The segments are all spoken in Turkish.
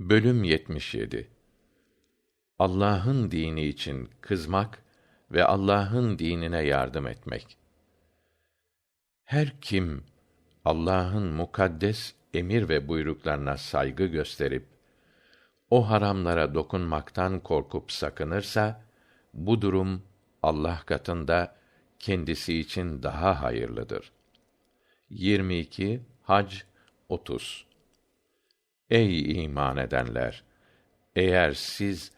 Bölüm 77 Allah'ın dini için kızmak ve Allah'ın dinine yardım etmek. Her kim Allah'ın mukaddes emir ve buyruklarına saygı gösterip o haramlara dokunmaktan korkup sakınırsa bu durum Allah katında kendisi için daha hayırlıdır. 22 Hac 30 Ey iman edenler! Eğer siz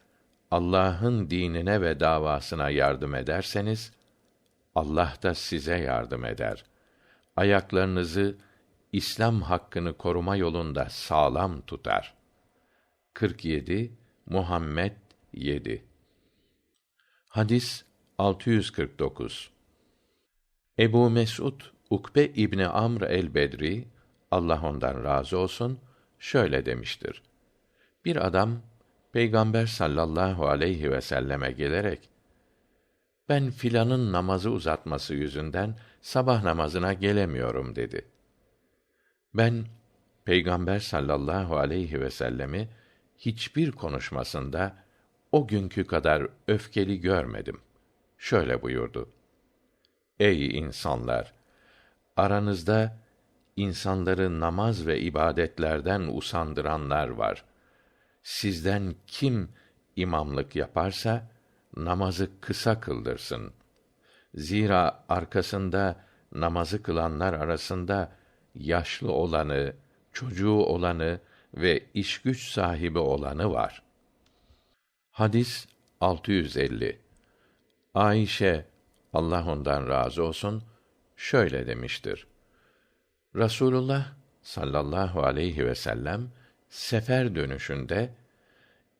Allah'ın dinine ve davasına yardım ederseniz Allah da size yardım eder. Ayaklarınızı İslam hakkını koruma yolunda sağlam tutar. 47 Muhammed 7 Hadis 649 Ebu Mes'ud Ukbe İbni Amr el-Bedri Allah ondan razı olsun şöyle demiştir. Bir adam Peygamber sallallahu aleyhi ve selleme gelerek ben filanın namazı uzatması yüzünden sabah namazına gelemiyorum dedi. Ben Peygamber sallallahu aleyhi ve sellemi hiçbir konuşmasında o günkü kadar öfkeli görmedim. Şöyle buyurdu: Ey insanlar! Aranızda insanları namaz ve ibadetlerden usandıranlar var. Sizden kim imamlık yaparsa namazı kısa kıldırsın. Zira arkasında namazı kılanlar arasında yaşlı olanı, çocuğu olanı ve iş güç sahibi olanı var. Hadis 650. Ayşe Allah ondan razı olsun şöyle demiştir. Rasulullah sallallahu aleyhi ve sellem sefer dönüşünde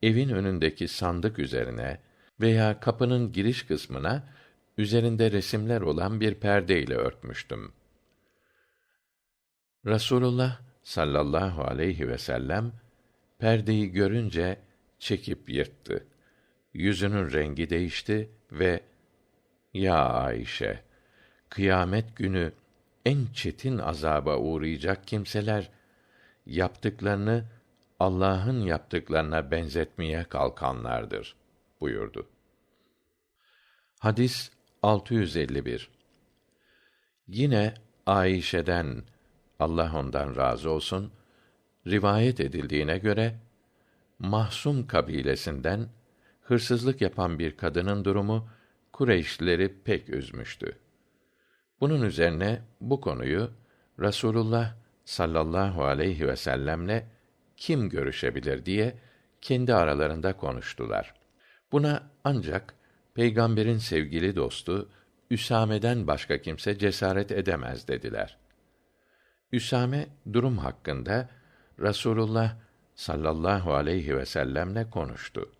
evin önündeki sandık üzerine veya kapının giriş kısmına üzerinde resimler olan bir perde ile örtmüştüm. Rasulullah sallallahu aleyhi ve sellem perdeyi görünce çekip yırttı. Yüzünün rengi değişti ve ya Ayşe kıyamet günü en çetin azaba uğrayacak kimseler yaptıklarını Allah'ın yaptıklarına benzetmeye kalkanlardır buyurdu. Hadis 651. Yine Ayşe'den Allah ondan razı olsun rivayet edildiğine göre Mahsum kabilesinden hırsızlık yapan bir kadının durumu Kureyşlileri pek üzmüştü. Bunun üzerine bu konuyu Rasulullah sallallahu aleyhi ve sellemle kim görüşebilir diye kendi aralarında konuştular. Buna ancak peygamberin sevgili dostu Üsame'den başka kimse cesaret edemez dediler. Üsame durum hakkında Rasulullah sallallahu aleyhi ve sellemle konuştu.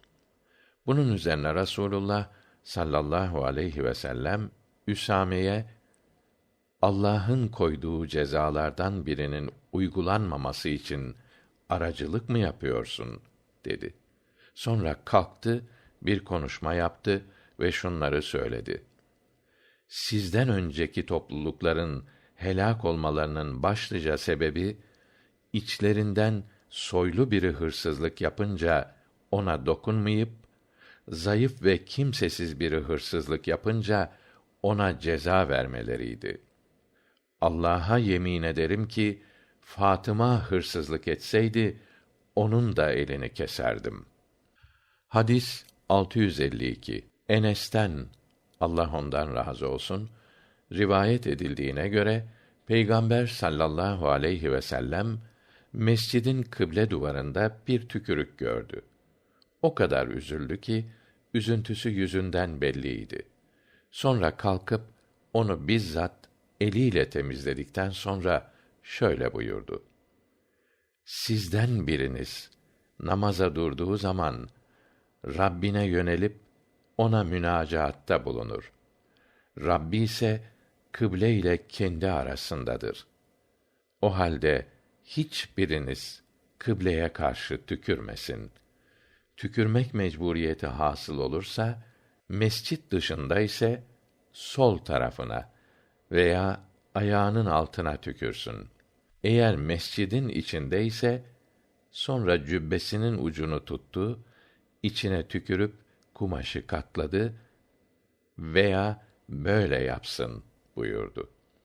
Bunun üzerine Rasulullah sallallahu aleyhi ve sellem Üsame'ye Allah'ın koyduğu cezalardan birinin uygulanmaması için aracılık mı yapıyorsun dedi. Sonra kalktı, bir konuşma yaptı ve şunları söyledi. Sizden önceki toplulukların helak olmalarının başlıca sebebi içlerinden soylu biri hırsızlık yapınca ona dokunmayıp zayıf ve kimsesiz biri hırsızlık yapınca ona ceza vermeleriydi. Allah'a yemin ederim ki Fatıma hırsızlık etseydi onun da elini keserdim. Hadis 652. Enes'ten Allah ondan razı olsun rivayet edildiğine göre Peygamber sallallahu aleyhi ve sellem mescidin kıble duvarında bir tükürük gördü. O kadar üzüldü ki üzüntüsü yüzünden belliydi. Sonra kalkıp onu bizzat eliyle temizledikten sonra şöyle buyurdu. Sizden biriniz namaza durduğu zaman Rabbine yönelip ona münacaatta bulunur. Rabbi ise kıble ile kendi arasındadır. O halde hiçbiriniz kıbleye karşı tükürmesin. Tükürmek mecburiyeti hasıl olursa mescit dışında ise sol tarafına veya ayağının altına tükürsün. Eğer mescidin içinde ise Sonra cübbesinin ucunu tuttu, içine tükürüp kumaşı katladı veya böyle yapsın buyurdu.